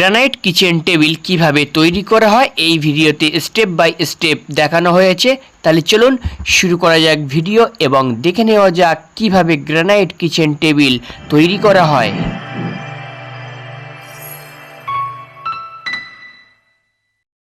Granite kitchen table কীভাবে তৈরি করা হয়, এই ভিডিওতে স্টেপ বাই স্টেপ দেখানো হয়েছে। তাহলে চলুন শুরু করা যাক ভিডিও এবং দেখে নেওয়া যাক কীভাবে গ্রানাইট কিচেন টেবিল তৈরি করা হয়।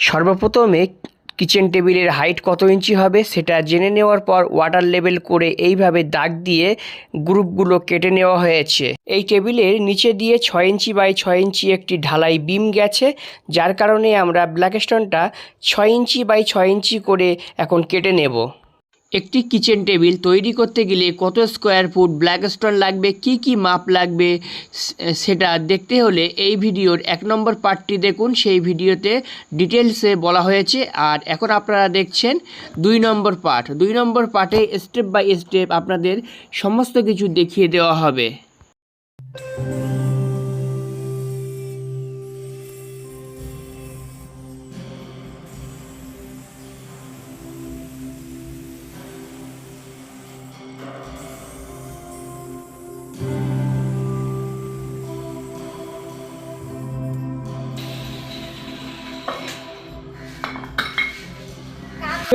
সর্বপ্রথমে কিচেন টেবিলের হাইট কত ইঞ্চি হবে সেটা জেনে নেওয়ার পর ওয়াটার লেভেল করে এইভাবে দাগ দিয়ে গ্রুপগুলো কেটে নেওয়া হয়েছে। এই টেবিলের নিচে দিয়ে ছয় ইঞ্চি বাই ছয় ইঞ্চি একটি ঢালাই বিম গেছে, যার কারণে আমরা ব্ল্যাক স্টোনটা ছয় ইঞ্চি বাই ছয় ইঞ্চি করে এখন কেটে নেব। একটি কিচেন টেবিল তৈরি করতে গেলে কত স্কোয়ার ফুট ব্ল্যাক স্টোন লাগবে, কি কি মাপ লাগবে সেটা দেখতে হলে এই ভিডিওর এক নম্বর পার্টটি দেখুন, সেই ভিডিওতে ডিটেলসে বলা হয়েছে। আর এখন আপনারা দেখছেন দুই নম্বর পার্ট দুই নম্বর পার্টে স্টেপ বাই স্টেপ আপনাদের সমস্ত কিছু দেখিয়ে দেওয়া হবে।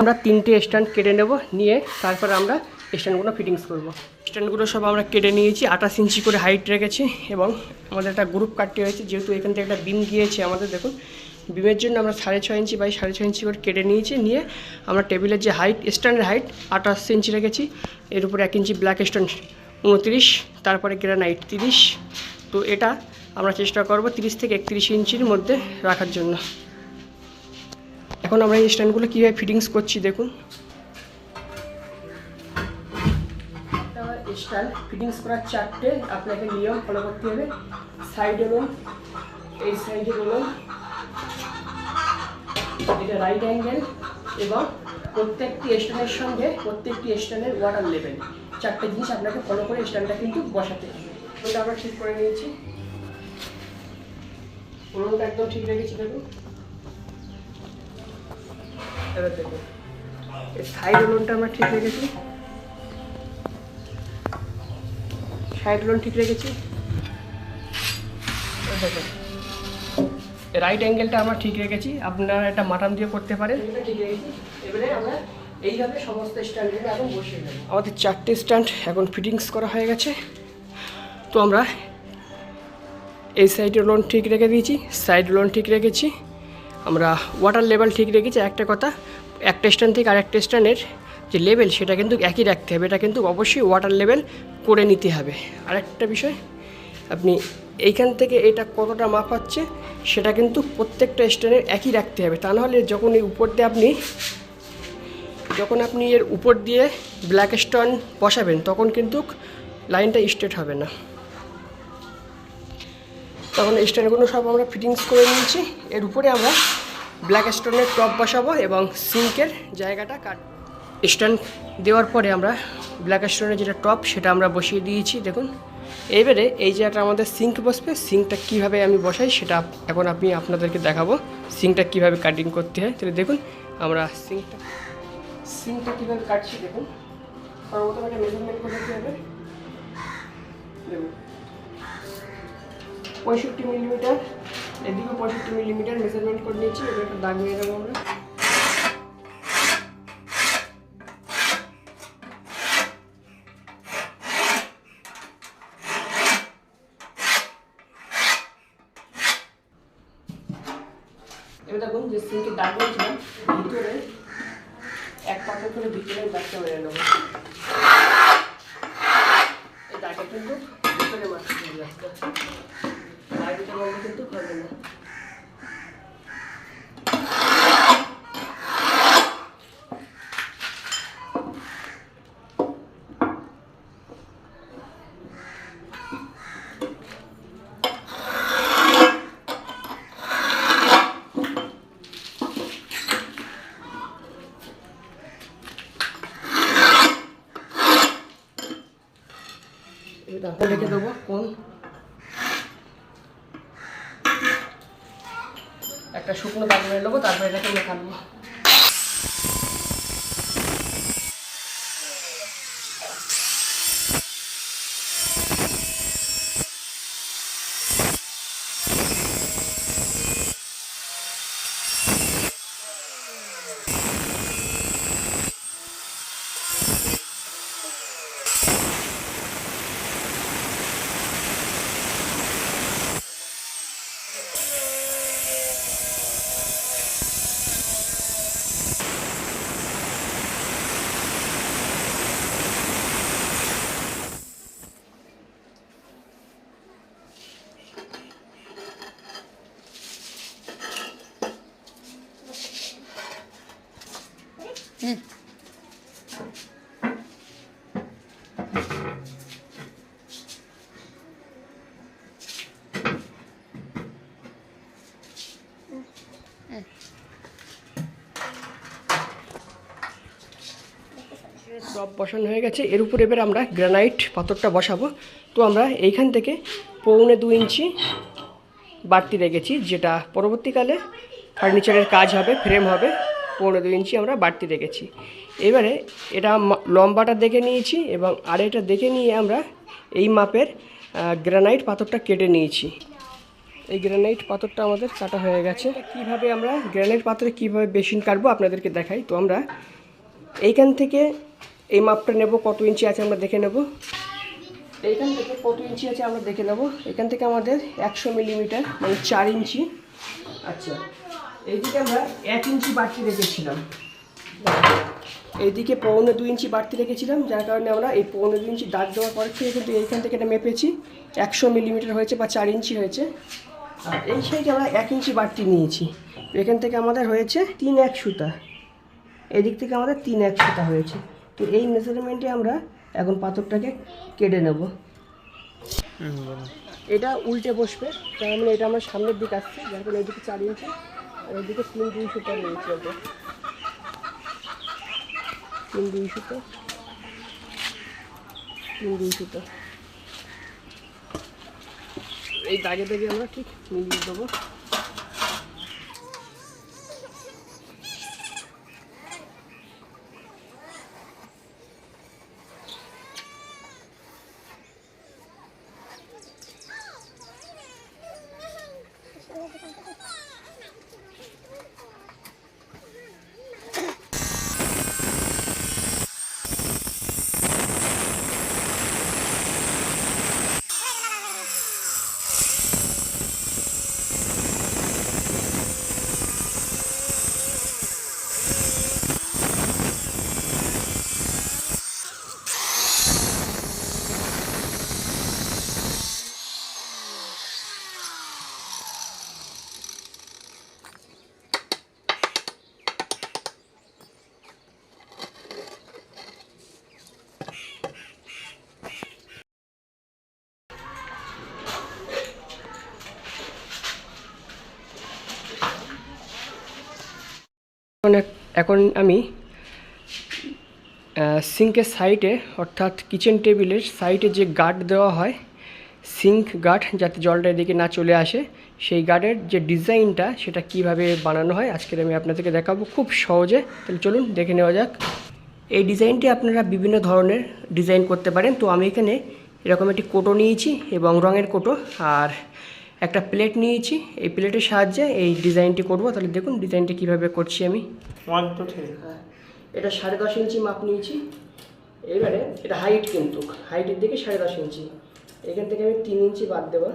আমরা তিনটে স্ট্যান্ড কেটে নেব, নিয়ে তারপর আমরা স্ট্যান্ডগুলো ফিটিংস করব। স্ট্যান্ডগুলো সব আমরা কেটে নিয়েছি, আঠাশ ইঞ্চি করে হাইট রেখেছি এবং আমাদের একটা গ্রুপ কাটতে হয়েছে, যেহেতু এখান থেকে একটা বিম গিয়েছে আমাদের, দেখুন। বিমের জন্য আমরা সাড়ে ছয় ইঞ্চি বাই সাড়ে ছয় ইঞ্চি করে কেটে নিয়েছি, নিয়ে আমরা টেবিলের যে হাইট, স্ট্যান্ডের হাইট আঠাশ ইঞ্চি রেখেছি, এর উপরে এক ইঞ্চি ব্ল্যাক স্ট্যান্ড উনত্রিশ, তারপরে গ্রানাইট তিরিশ। তো এটা আমরা চেষ্টা করব তিরিশ থেকে একত্রিশ ইঞ্চির মধ্যে রাখার জন্য। এখন আমরা এই স্ট্যান্ডগুলো কীভাবে ফিটিংস করছি দেখুন। স্ট্যান্ড ফিটিংস করার চারটে আপনাকে নিয়ম ফলো করতে হবে। সাইড এলুন এই সাইডে বলুন, এটা রাইট অ্যাঙ্গেল এবং প্রত্যেকটি স্ট্যান্ডের সঙ্গে প্রত্যেকটি স্ট্যান্ডের ওয়াটার লেভেল চারটে জিনিস আপনাকে ফলো করে স্ট্যান্ডটা কিন্তু বসাতে হবে। ওটা আমরা ঠিক করে নিয়েছি? উনুনটা একদম ঠিক রেখেছি দেখুন। সাইড লোনটা আমরা ঠিক রেখেছি সাইড লোন ঠিক রেখেছি রাইট অ্যাঙ্গেলটা আমরা ঠিক রেখেছি আপনারা এটা মাটাম দিয়ে করতে পারেন। ঠিক রেখেছি এবারে আমরা এইভাবে সমস্ত স্ট্যান্ডগুলো এখন বসিয়ে দেবো। আমাদের চারটে স্ট্যান্ড এখন ফিটিংস করা হয়ে গেছে। তো আমরা এই সাইডের লোন ঠিক রেখে দিয়েছি সাইড লোন ঠিক রেখেছি। আমরা ওয়াটার লেভেল ঠিক রেখেছি, একটা কথা, একটা স্ট্যান্ড থেকে আরেকটা স্ট্যান্ডের যে লেভেল সেটা কিন্তু একই রাখতে হবে। এটা কিন্তু অবশ্যই ওয়াটার লেভেল করে নিতে হবে। আরেকটা বিষয়, আপনি এইখান থেকে এটা কতটা মাপ হচ্ছে, সেটা কিন্তু প্রত্যেকটা স্ট্যান্ডের একই রাখতে হবে। তা নাহলে যখন এই উপর দিয়ে আপনি, যখন আপনি এর উপর দিয়ে ব্ল্যাক স্টোন বসাবেন, তখন কিন্তু লাইনটা স্ট্রেট হবে না। তখন স্ট্যান্ডগুলো সব আমরা ফিটিংস করে নিয়েছি। এর উপরে আমরা ব্ল্যাক স্টোনের টপ বসাবো এবং সিঙ্কের জায়গাটা কাট স্ট্যান্ড দেওয়ার পরে আমরা ব্ল্যাক স্টোনের যেটা টপ সেটা আমরা বসিয়ে দিয়েছি, দেখুন। এবারে এই একটা আমাদের সিঙ্ক বসবে। সিঙ্কটা কীভাবে আমি বসাই সেটা এখন আমি আপনাদেরকে দেখাবো। সিঙ্কটা কীভাবে কাটিং করতে হয়। তাহলে দেখুন, আমরা সিঙ্কটা সিঙ্কটা কীভাবে কাটছি, দেখুন। সর্বপ্রথম একটা মেজারমেন্ট করে দিতে হবে। দেখুন। পঁয়ষট্টি মিলিমিটার। এদিকে পঁয়ষট্টি মিলিমিটার মেজারমেন্ট করে নিয়েছি, এবার একটা দাগ নিয়ে দেবো আমরা। এবার দেখুন যে সিঙ্কের দাগ নিয়েছিলাম ভিতরে এক পাতা করে ভিতরে দাগটা মেরে নেব। এই দাগটা কিন্তু ভিতরে মারতে বাইরেটা বন্ধ কিন্তু হবে না। রেখে দেবো কোন? একটা শুকনো মেরে নেব তারপরে এটাকে মেখানো টপ বসানো হয়ে গেছে। এর উপর এবার আমরা গ্রানাইট পাথরটা বসাবো। তো আমরা এইখান থেকে পৌনে দু ইঞ্চি বাড়তি রেখেছি, যেটা পরবর্তীকালে ফার্নিচারের কাজ হবে ফ্রেম হবে। পৌনে দু ইঞ্চি আমরা বাড়তি রেখেছি। এবারে এটা লম্বাটা দেখে নিয়েছি এবং আর এটা দেখে নিয়ে আমরা এই মাপের গ্রানাইট পাথরটা কেটে নিয়েছি। এই গ্রানাইট পাথরটা আমাদের কাটা হয়ে গেছে। কীভাবে আমরা গ্রানাইট পাথরে কীভাবে বেসিন কাটবো আপনাদেরকে দেখাই। তো আমরা এইখান থেকে এই মাপটা নেব, কত ইঞ্চি আছে আমরা দেখে নেব। এইখান থেকে কত ইঞ্চি আছে আমরা দেখে নেব। এখান থেকে আমাদের একশো মিলিমিটার মানে চার ইঞ্চি। আচ্ছা এইদিকে আমরা এক ইঞ্চি বাড়তি রেখেছিলাম। এইদিকে পৌনে দু ইঞ্চি বাড়তি রেখেছিলাম যার কারণে আমরা এই পৌনে দু ইঞ্চি দাগ দেওয়ার পর থেকে কিন্তু এইখান থেকে এটা মেপেছি। একশো মিলিমিটার হয়েছে বা চার ইঞ্চি হয়েছে। আর এই সাইডে আমরা এক ইঞ্চি বাড়তি নিয়েছি। এখান থেকে আমাদের হয়েছে তিন এক সুতা। এদিক থেকে আমাদের তিন এক সুতা হয়েছে। তো এই মেজারমেন্টে আমরা এখন পাথরটাকে কেটে নেব। এটা উল্টে বসবে। তার মানে এটা আমার সামনের দিকে আসছে যার কারণে এদিকে চার ইঞ্চি। এদিকে তিন দুই সুতো নিয়েছি ওটা তিন দুই সুতো। তিন দুই সুতো। এই দাগে দাগে আমরা ঠিক মিলিয়ে দেবো। এখন এখন আমি সিঙ্কের সাইডে অর্থাৎ কিচেন টেবিলের সাইডে যে গার্ড দেওয়া হয়, সিঙ্ক গার্ড, যাতে জলটা এদিকে না চলে আসে, সেই গার্ডের যে ডিজাইনটা, সেটা কীভাবে বানানো হয়, আজকের আমি আপনাদেরকে দেখাবো খুব সহজে। তাহলে চলুন, দেখে নেওয়া যাক। এই ডিজাইনটি আপনারা বিভিন্ন ধরনের ডিজাইন করতে পারেন। তো আমি এখানে এরকম একটি কোটো নিয়েছি এবং রঙের কোটো, আর একটা প্লেট নিয়েছি। এই প্লেটের সাহায্যে এই ডিজাইনটি করব। তাহলে দেখুন ডিজাইনটি কীভাবে করছি আমি। হ্যাঁ। এটা সাড়ে দশ ইঞ্চি মাপ নিয়েছি। এবারে এটা হাইট কিন্তু। হাইটের দিকে সাড়ে দশ ইঞ্চি। এখান থেকে আমি তিন ইঞ্চি বাদ দেবো।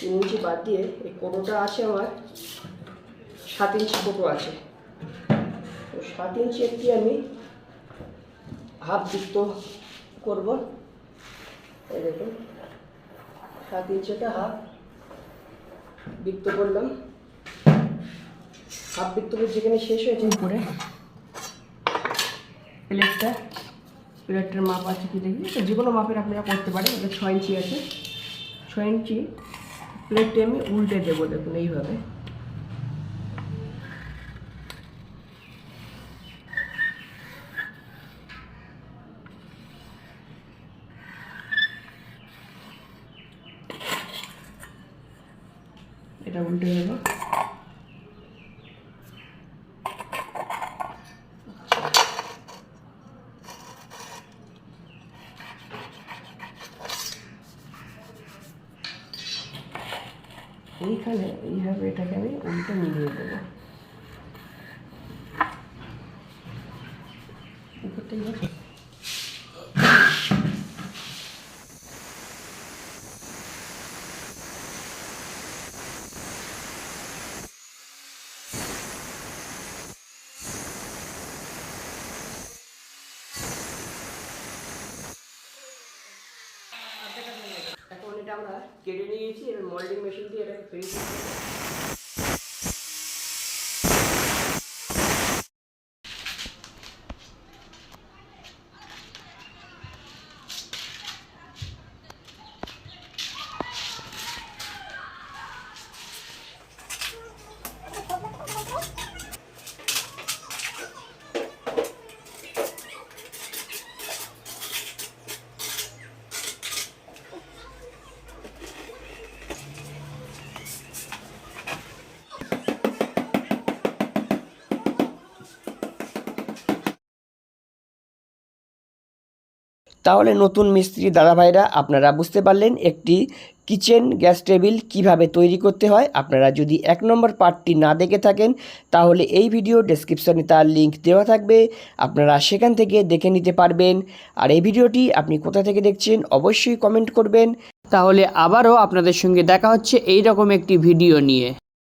তিন ইঞ্চি বাদ দিয়ে এই কোটোটা আছে আমার। সাত ইঞ্চি কোটো আছে। তো সাত ইঞ্চি একটি আমি হাফ যুক্ত করব। এই দেখুন। সাত ইঞ্চিটা হাফ বৃত্ত করলাম। হাফ বৃত্ত করে যেখানে শেষ হয়েছে। উপরে। প্লেটটা প্লেটটার মাপ আছে কি দেখি? তো যে কোনো মাপের আপনারা করতে পারেন, এটা ছয় ইঞ্চি আছে। ছয় ইঞ্চি প্লেটটি আমি উল্টে দেবো, দেখুন, এইভাবে। এটা উল্টে দেবো। এইখানে এইভাবে এটাকে আমি উল্টে মিলিয়ে দেবো। উপর থেকে এটা আমরা কেটে নিয়েছি এবার মোল্ডিং মেশিন দিয়ে এটাকে ফ্রিজ তাহলে নতুন মিস্ত্রি দাদাভাইরা আপনারা বুঝতে পারলেন একটি কিচেন গ্যাস টেবিল কীভাবে তৈরি করতে হয়। আপনারা যদি এক নম্বর পার্টটি না দেখে থাকেন, তাহলে এই ভিডিও ডেসক্রিপশনে তার লিংক দেওয়া থাকবে। আপনারা সেখান থেকে দেখে নিতে পারবেন। আর এই ভিডিওটি আপনি কোথা থেকে দেখছেন, অবশ্যই কমেন্ট করবেন। তাহলে আবারও আপনাদের সঙ্গে দেখা হচ্ছে এই রকম একটি ভিডিও নিয়ে।